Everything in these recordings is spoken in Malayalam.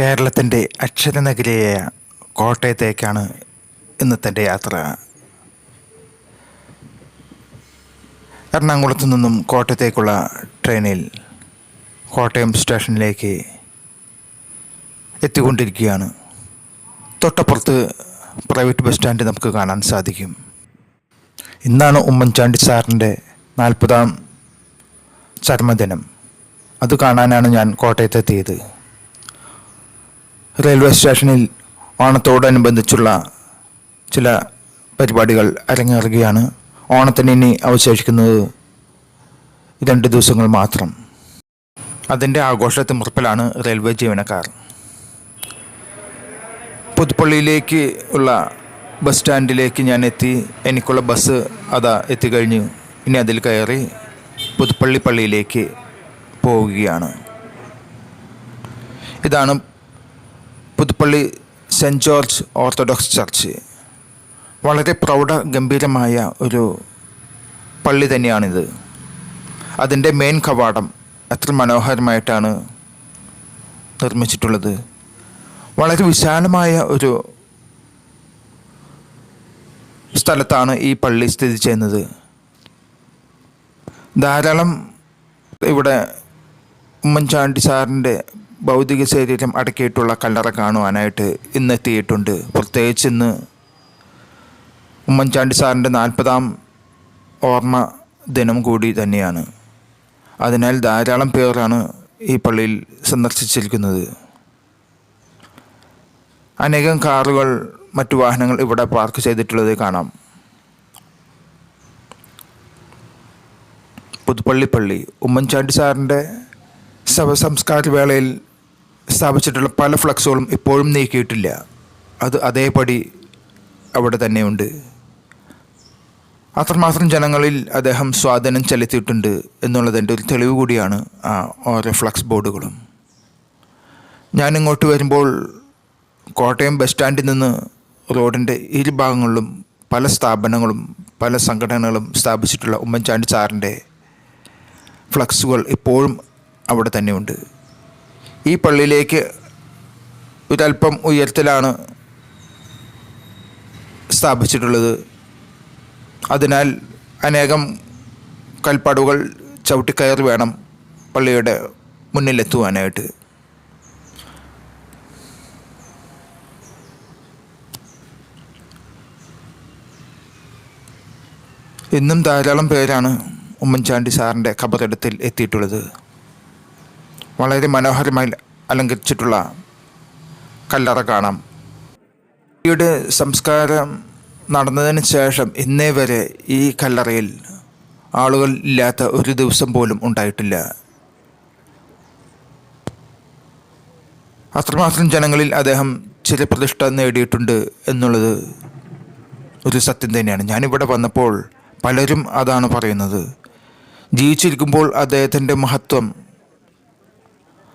കേരളത്തിന്റെ അക്ഷരനഗരിയായ കോട്ടയത്തേക്കാണ് ഇന്നത്തെ യാത്ര. എറണാകുളത്തു നിന്നും കോട്ടയത്തേക്കുള്ള ട്രെയിനിൽ കോട്ടയം സ്റ്റേഷനിലേക്ക് എത്തിക്കൊണ്ടിരിക്കുകയാണ്. തൊട്ടപ്പുറത്ത് പ്രൈവറ്റ് ബസ് സ്റ്റാൻഡ് നമുക്ക് കാണാൻ സാധിക്കും. ഇന്നാണ് ഉമ്മൻചാണ്ടി സാറിന്റെ നാൽപ്പതാം ചരമദിനം. അത് കാണാനാണ് ഞാൻ കോട്ടയത്തെത്തിയത്. റെയിൽവേ സ്റ്റേഷനിൽ ഓണത്തോടനുബന്ധിച്ചുള്ള ചില പരിപാടികൾ അരങ്ങേറുകയാണ്. ഓണത്തിന് ഇനി അവശേഷിക്കുന്നത് രണ്ട് ദിവസങ്ങൾ മാത്രം. അതിന്റെ ആഘോഷത്തിമുറപ്പിലാണ് റെയിൽവേ ജീവനക്കാർ. പുതുപ്പള്ളിയിലേക്ക് ഉള്ള ബസ് സ്റ്റാൻഡിലേക്ക് ഞാൻ എത്തി. എനിക്കുള്ള ബസ് അതാ എത്തിക്കഴിഞ്ഞു ഇനി അതിൽ കയറി പുതുപ്പള്ളി പള്ളിയിലേക്ക് പോവുകയാണ്. ഇതാണ് Puthuppally saint George orthodox church. വളരെ പ്രൗഢ ഗംഭീരമായ ഒരു പള്ളി തന്നെയാണിത്. അതിന്റെ മെയിൻ കവാടം എത്ര മനോഹരമായിട്ടാണ് നിർമ്മിച്ചിട്ടുള്ളത്. വളരെ വിശാലമായ ഒരു സ്ഥലത്താണ് ഈ പള്ളി സ്ഥിതി ചെയ്യുന്നത്. ധാരാളം ഇവിടെ ഉമ്മൻചാണ്ടി സാറിന്റെ ഭൗതിക ശരീരം അടക്കിയിട്ടുള്ള കല്ലറ കാണുവാനായിട്ട് ഇന്ന് എത്തിയിട്ടുണ്ട് പ്രത്യേകിച്ച് ഇന്ന് ഉമ്മൻചാണ്ടി സാറിന്റെ നാൽപ്പതാം ഓർമ്മ ദിനം കൂടി തന്നെയാണ്. അതിനാൽ ധാരാളം പേരാണ് ഈ പള്ളിയിൽ സന്ദർശിച്ചിരിക്കുന്നത്. അനേകം കാറുകൾ മറ്റു വാഹനങ്ങൾ ഇവിടെ പാർക്ക് ചെയ്തിട്ടുള്ളത് കാണാം. പുതുപ്പള്ളി പള്ളി ഉമ്മൻചാണ്ടി സാറിന്റെ ശവസംസ്കാര വേളയിൽ സ്ഥാപിച്ചിട്ടുള്ള പല ഫ്ലക്സുകളും ഇപ്പോഴും നീക്കിയിട്ടില്ല. അത് അതേപടി അവിടെ തന്നെയുണ്ട്. അത്രമാത്രം ജനങ്ങളിൽ അദ്ദേഹം സ്വാധീനം ചെലുത്തിയിട്ടുണ്ട് എന്നുള്ളതിന്റെ ഒരു തെളിവ് കൂടിയാണ് ആ ഓരോ ഫ്ലക്സ് ബോർഡുകളും. ഞാൻ ഇങ്ങോട്ട് വരുമ്പോൾ കോട്ടയം ബസ് സ്റ്റാൻഡിൽ നിന്ന് റോഡിന്റെ ഇരുഭാഗങ്ങളിലും പല സ്ഥാപനങ്ങളും പല സംഘടനകളും സ്ഥാപിച്ചിട്ടുള്ള ഉമ്മൻചാണ്ടി സാറിന്റെ ഫ്ലക്സുകൾ ഇപ്പോഴും അവിടെ തന്നെയുണ്ട്. ഈ പള്ളിയിലേക്ക് ഒരല്പം ഉയരത്തിലാണ് സ്ഥാപിച്ചിട്ടുള്ളത്. അതിനാൽ അനേകം കൽപ്പാടുകൾ ചവിട്ടിക്കയറി വേണം പള്ളിയുടെ മുന്നിലെത്തുവാനായിട്ട്. ഇന്നും ധാരാളം പേരാണ് ഉമ്മൻചാണ്ടി സാറിന്റെ കബറിടത്തിൽ എത്തിയിട്ടുള്ളത്. വളരെ മനോഹരമായി അലങ്കരിച്ചിട്ടുള്ള കല്ലറ കാണാം. ഈയുടെ സംസ്കാരം നടന്നതിന് ശേഷം ഇന്നേ വരെ ഈ കല്ലറയിൽ ആളുകൾ ഇല്ലാത്ത ഒരു ദിവസം പോലും ഉണ്ടായിട്ടില്ല. അത്രമാത്രം ജനങ്ങളിൽ അദ്ദേഹം ചില പ്രതിഷ്ഠ നേടിയിട്ടുണ്ട് എന്നുള്ളത് ഒരു സത്യം തന്നെയാണ്. ഞാനിവിടെ വന്നപ്പോൾ പലരും അതാണ് പറയുന്നത്. ജീവിച്ചിരിക്കുമ്പോൾ അദ്ദേഹത്തിന്റെ മഹത്വം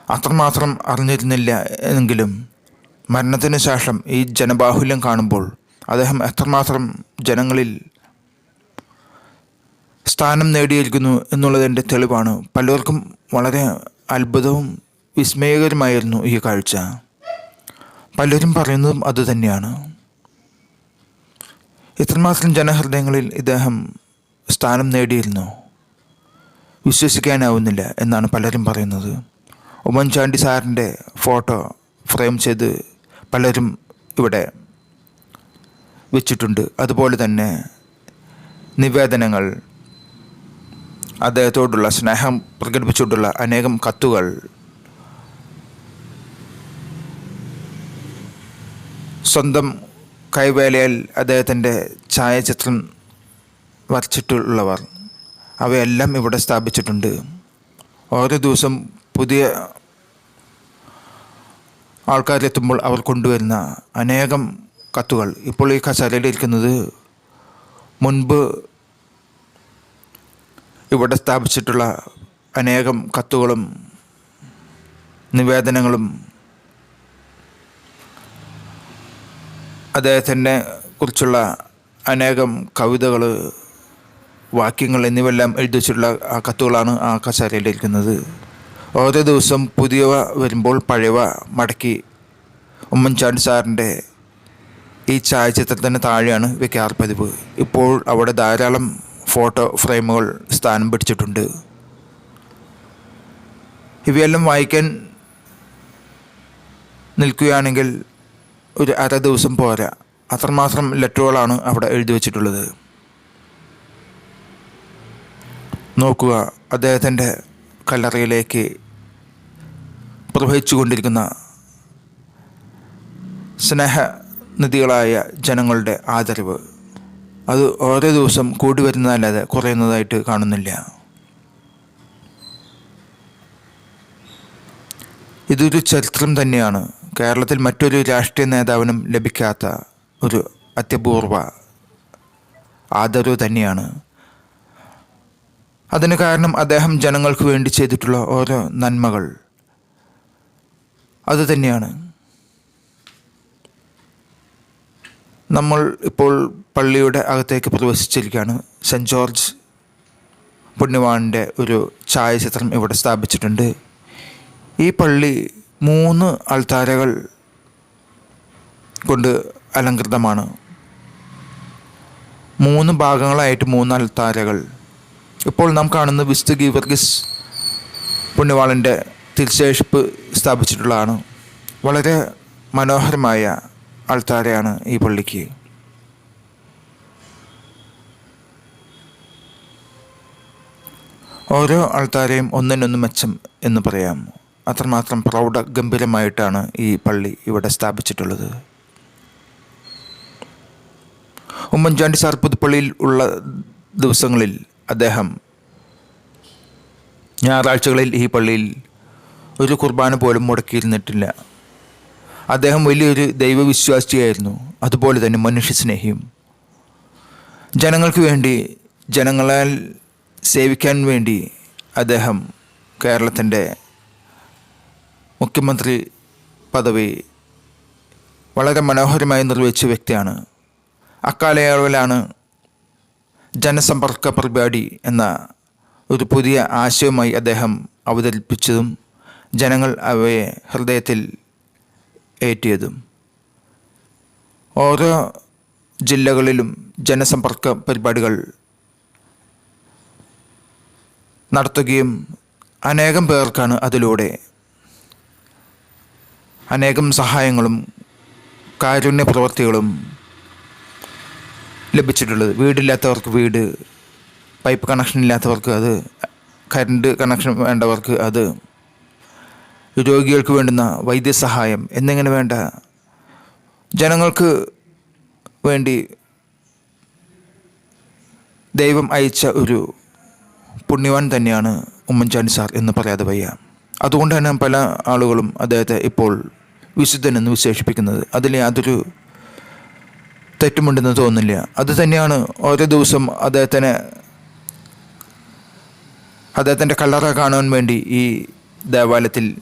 അത്രമാത്രം അറിഞ്ഞിരുന്നില്ല എങ്കിലും മരണത്തിന് ശേഷം ഈ ജനബാഹുല്യം കാണുമ്പോൾ അദ്ദേഹം എത്രമാത്രം ജനങ്ങളിൽ സ്ഥാനം നേടിയിരിക്കുന്നു എന്നുള്ളതിന്റെ തെളിവാണ്. പലർക്കും വളരെ അത്ഭുതവും വിസ്മയകരമായിരുന്നു ഈ കാഴ്ച. പലരും പറയുന്നതും അതുതന്നെയാണ് ഇത്രമാത്രം ജനഹൃദയങ്ങളിൽ ഇദ്ദേഹം സ്ഥാനം നേടിയിരുന്നു. വിശ്വസിക്കാനാവുന്നില്ല എന്നാണ് പലരും പറയുന്നത്. ഉമ്മൻചാണ്ടി സാറിന്റെ ഫോട്ടോ ഫ്രെയിം ചെയ്ത് പലരും ഇവിടെ വെച്ചിട്ടുണ്ട്. അതുപോലെ തന്നെ നിവേദനങ്ങൾ അദ്ദേഹത്തോടുള്ള സ്നേഹം പ്രകടിപ്പിച്ചുകൊണ്ടുള്ള അനേകം കത്തുകൾ സ്വന്തം കൈവേലയിൽ അദ്ദേഹത്തിന്റെ ഛായാചിത്രം വരച്ചിട്ടുള്ളവർ അവയെല്ലാം ഇവിടെ സ്ഥാപിച്ചിട്ടുണ്ട്. ഓരോ ദിവസം പുതിയ ആൾക്കാരെത്തുമ്പോൾ അവർ കൊണ്ടുവരുന്ന അനേകം കത്തുകൾ. ഇപ്പോൾ ഈ കസാലയിലിരിക്കുന്നത് മുൻപ് ഇവിടെ സ്ഥാപിച്ചിട്ടുള്ള അനേകം കത്തുകളും നിവേദനങ്ങളും അദ്ദേഹത്തിനെ കുറിച്ചുള്ള അനേകം കവിതകൾ വാക്യങ്ങൾ എന്നിവയെല്ലാം എഴുതി വെച്ചിട്ടുള്ള ആ കത്തുകളാണ് ആ കസേരയിലിരിക്കുന്നത് ഓരോ ദിവസം പുതിയവ വരുമ്പോൾ പഴയവ മടക്കി ഉമ്മൻചാണ്ടി സാറിന്റെ ഈ ഛായാചിത്രത്തിന് താഴെയാണ് വെക്കാർ പതിവ്. ഇപ്പോൾ അവിടെ ധാരാളം ഫോട്ടോ ഫ്രെയിമുകൾ സ്ഥാനം പിടിച്ചിട്ടുണ്ട്. ഇവയെല്ലാം വായിക്കാൻ നിൽക്കുകയാണെങ്കിൽ ഒരു അര ദിവസം പോരാ. അത്രമാത്രം ലെറ്ററുകളാണ് അവിടെ എഴുതി വച്ചിട്ടുള്ളത്. നോക്കുക അദ്ദേഹത്തിന്റെ കല്ലറയിലേക്ക് പ്രവഹിച്ചു കൊണ്ടിരിക്കുന്ന സ്നേഹനിധികളായ ജനങ്ങളുടെ ആദരവ്. അത് ഓരോ ദിവസം കൂടി വരുന്നതല്ലാതെ കുറയുന്നതായിട്ട് കാണുന്നില്ല. ഇതൊരു ചരിത്രം തന്നെയാണ്. കേരളത്തിൽ മറ്റൊരു രാഷ്ട്രീയ നേതാവിനും ലഭിക്കാത്ത ഒരു അത്യപൂർവ ആദരവ് തന്നെയാണ്. അതിന് കാരണം അദ്ദേഹം ജനങ്ങൾക്ക് വേണ്ടി ചെയ്തിട്ടുള്ള ഓരോ നന്മകൾ. അത് തന്നെയാണ്. നമ്മൾ ഇപ്പോൾ പള്ളിയുടെ അകത്തേക്ക് പ്രവേശിച്ചിരിക്കുകയാണ്. സെന്റ് ജോർജ് പുണ്യവാണിന്റെ ഒരു ഛായാചിത്രം ഇവിടെ സ്ഥാപിച്ചിട്ടുണ്ട്. ഈ പള്ളി മൂന്ന് അൾത്താരകൾ കൊണ്ട് അലങ്കൃതമാണ് മൂന്ന് ഭാഗങ്ങളായിട്ട് മൂന്ന് അൾത്താരകൾ. ഇപ്പോൾ നാം കാണുന്ന വിസ്തു ഗീവർഗിസ് പുണ്യവാളന്റെ തിരുശേഷിപ്പ് സ്ഥാപിച്ചിട്ടുള്ളതാണ്. വളരെ മനോഹരമായ ആൾത്താരയാണ് ഈ പള്ളിക്ക്. ഓരോ ആൾത്താരെയും ഒന്നിനൊന്ന് മെച്ചം എന്ന് പറയാം. അത്രമാത്രം പ്രൗഢ ഗംഭീരമായിട്ടാണ് ഈ പള്ളി ഇവിടെ സ്ഥാപിച്ചിട്ടുള്ളത്. ഉമ്മൻചാണ്ടി സാർ പുതുപ്പള്ളിയിൽ ഉള്ള ദിവസങ്ങളിൽ അദ്ദേഹം ഞായറാഴ്ചകളിൽ ഈ പള്ളിയിൽ ഒരു കുർബാന പോലും മുടക്കിയിരുന്നിട്ടില്ല. അദ്ദേഹം വലിയൊരു ദൈവവിശ്വാസിയായിരുന്നു. അതുപോലെ തന്നെ മനുഷ്യസ്നേഹിയും. ജനങ്ങൾക്ക് വേണ്ടി ജനങ്ങളാൽ സേവിക്കാൻ വേണ്ടി അദ്ദേഹം കേരളത്തിന്റെ മുഖ്യമന്ത്രി പദവി വളരെ മനോഹരമായി നിർവഹിച്ച വ്യക്തിയാണ്. അക്കാലയളവിലാണ് ജനസമ്പർക്ക പരിപാടി എന്ന ഒരു പുതിയ ആശയവുമായി അദ്ദേഹം അവതരിപ്പിച്ചതും ജനങ്ങൾ അവയെ ഹൃദയത്തിൽ ഏറ്റിയതും. ഓരോ ജില്ലകളിലും ജനസമ്പർക്ക പരിപാടികൾ നടത്തുകയും അനേകം പേർക്കാണ് അതിലൂടെ അനേകം സഹായങ്ങളും കാരുണ്യ പ്രവൃത്തികളും ലഭിച്ചിട്ടുള്ളത്. വീടില്ലാത്തവർക്ക് വീട് പൈപ്പ് കണക്ഷൻ ഇല്ലാത്തവർക്ക് അത് കറണ്ട് കണക്ഷൻ വേണ്ടവർക്ക് അത് രോഗികൾക്ക് വേണ്ടുന്ന വൈദ്യസഹായം എന്നിങ്ങനെ വേണ്ട ജനങ്ങൾക്ക് വേണ്ടി ദൈവം അയച്ച ഒരു പുണ്യവാൻ തന്നെയാണ് ഉമ്മൻചാണ്ടി സാർ എന്ന് പറയാതെ വയ്യ. അതുകൊണ്ട് തന്നെ പല ആളുകളും അദ്ദേഹത്തെ ഇപ്പോൾ വിശുദ്ധൻ എന്ന് വിശേഷിപ്പിക്കുന്നത്. അതിൽ യാതൊരു തെറ്റുമുണ്ടെന്ന് തോന്നുന്നില്ല. അത് തന്നെയാണ് ഓരോ ദിവസം അദ്ദേഹത്തിന് അദ്ദേഹത്തിന്റെ കളറ കാണുവാൻ വേണ്ടി ഈ ദേവാലയത്തിൽ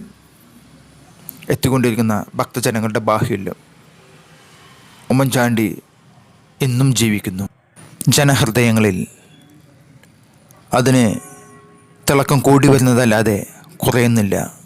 എത്തിക്കൊണ്ടിരിക്കുന്ന ഭക്തജനങ്ങളുടെ ബാഹുല്യം ഉമ്മൻചാണ്ടി ഇന്നും ജീവിക്കുന്നു. ജനഹൃദയങ്ങളിൽ അതിന് തിളക്കം കൂടി വരുന്നതല്ലാതെ കുറയുന്നില്ല.